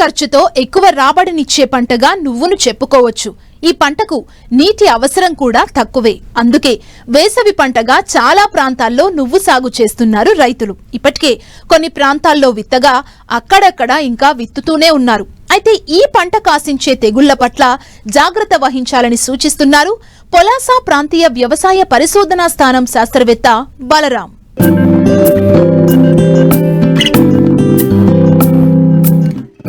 ఖర్చుతో ఎక్కువ రాబడినిచ్చే పంటగా నువ్వును చెప్పుకోవచ్చు. ఈ పంటకు నీటి అవసరం కూడా తక్కువే. అందుకే వేసవి పంటగా చాలా ప్రాంతాల్లో నువ్వు సాగు చేస్తున్నారు రైతులు. ఇప్పటికే కొన్ని ప్రాంతాల్లో విత్తగా అక్కడక్కడ ఇంకా విత్తుతూనే ఉన్నారు. అయితే ఈ పంట కాసించే తెగుళ్ళ పట్ల జాగ్రత్త వహించాలని సూచిస్తున్నారు పొలాసా ప్రాంతీయ వ్యవసాయ పరిశోధనా స్థానం శాస్త్రవేత్త బలరాం.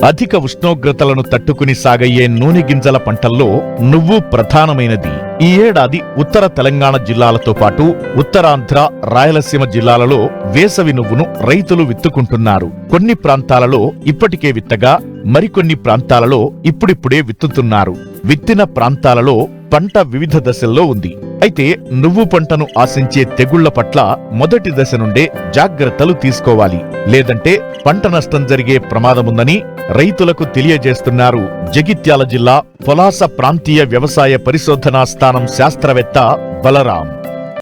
అధిక ఉష్ణోగ్రతలను తట్టుకుని సాగయ్యే నూనె గింజల పంటల్లో నువ్వు ప్రధానమైనది. ఈ ఏడాది ఉత్తర తెలంగాణ జిల్లాలతో పాటు ఉత్తరాంధ్ర రాయలసీమ జిల్లాలలో వేసవి నువ్వును రైతులు విత్తుకుంటున్నారు. కొన్ని ప్రాంతాలలో ఇప్పటికే విత్తగా మరికొన్ని ప్రాంతాలలో ఇప్పుడిప్పుడే విత్తుతున్నారు. విత్తిన ప్రాంతాలలో పంట వివిధ దశల్లో ఉంది. అయితే నువ్వు పంటను ఆశించే తెగుళ్ళ పట్ల మొదటి దశ నుండే జాగ్రత్తలు తీసుకోవాలి. లేదంటే పంట నష్టం జరిగే ప్రమాదముందని రైతులకు తెలియజేస్తున్నారు. జగిత్యాల జిల్లా పొలాస ప్రాంతీయ వ్యవసాయ పరిశోధనా స్థానం శాస్త్రవేత్త బలరాం.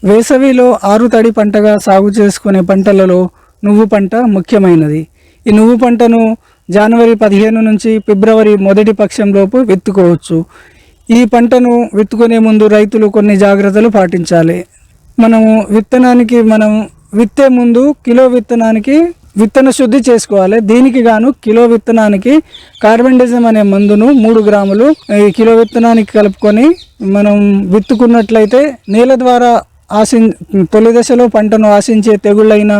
వేసవిలో ఆరుతడి పంటగా సాగు చేసుకునే పంటలలో నువ్వు పంట ముఖ్యమైనది. ఈ నువ్వు పంటను జనవరి పదిహేను నుంచి ఫిబ్రవరి మొదటి పక్షంలోపు విత్తుకోవచ్చు. ఈ పంటను విత్తుకునే ముందు రైతులు కొన్ని జాగ్రత్తలు పాటించాలి. మనము విత్తనానికి మనం విత్తే ముందు కిలో విత్తనానికి విత్తన శుద్ధి చేసుకోవాలి. దీనికి గాను కిలో విత్తనానికి కార్బెండిజం అనే మందును మూడు గ్రాములు ఈ కిలో విత్తనానికి కలుపుకొని మనం విత్తుకున్నట్లయితే నేల ద్వారా ఆశి తొలి దశలో పంటను ఆశించే తెగుళ్ళైన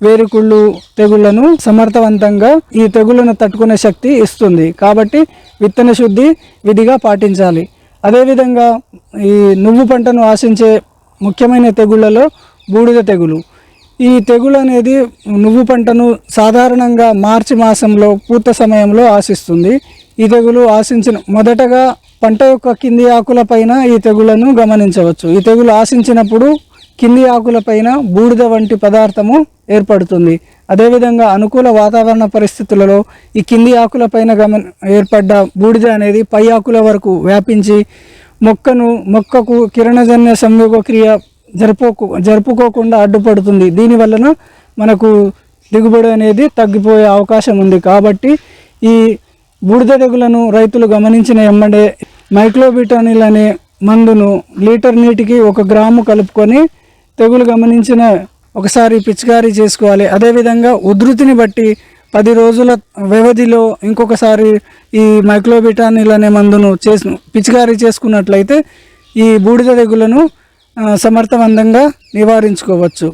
వేరుకుళ్ళు తెగుళ్ళను సమర్థవంతంగా ఈ తెగుళ్ళను తట్టుకునే శక్తి ఇస్తుంది. కాబట్టి విత్తన శుద్ధి విధిగా పాటించాలి. అదేవిధంగా ఈ నువ్వు పంటను ఆశించే ముఖ్యమైన తెగుళ్ళలో బూడిద తెగులు. ఈ తెగులు అనేది నువ్వు పంటను సాధారణంగా మార్చి మాసంలో పూత సమయంలో ఆశిస్తుంది. ఈ తెగులు ఆశించిన మొదటగా పంట యొక్క కింది ఆకులపైన ఈ తెగులను గమనించవచ్చు. ఈ తెగులు ఆశించినప్పుడు కింది ఆకులపైన బూడిద వంటి పదార్థము ఏర్పడుతుంది. అదేవిధంగా అనుకూల వాతావరణ పరిస్థితులలో ఈ కింది ఆకులపైన గమని ఏర్పడ్డ బూడిద అనేది పై ఆకుల వరకు వ్యాపించి మొక్కను మొక్కకు కిరణజన్య సంయోగక్రియ జరుపుకో జరుపుకోకుండా అడ్డుపడుతుంది. దీనివలన మనకు దిగుబడి అనేది తగ్గిపోయే అవకాశం ఉంది. కాబట్టి ఈ బూడిద తెగులను రైతులు గమనించిన ఎమ్మడే మైక్లోబిటానిల్ అనే మందును లీటర్ నీటికి ఒక గ్రాము కలుపుకొని తెగులు గమనించిన ఒకసారి పిచికారీ చేసుకోవాలి. అదేవిధంగా ఉధృతిని బట్టి పది రోజుల వ్యవధిలో ఇంకొకసారి ఈ మైక్లోబిటానిల్ అనే మందును చేసు పిచికారీ చేసుకున్నట్లయితే ఈ బూడిద తెగులను సమర్థవంతంగా నివారించుకోవచ్చు.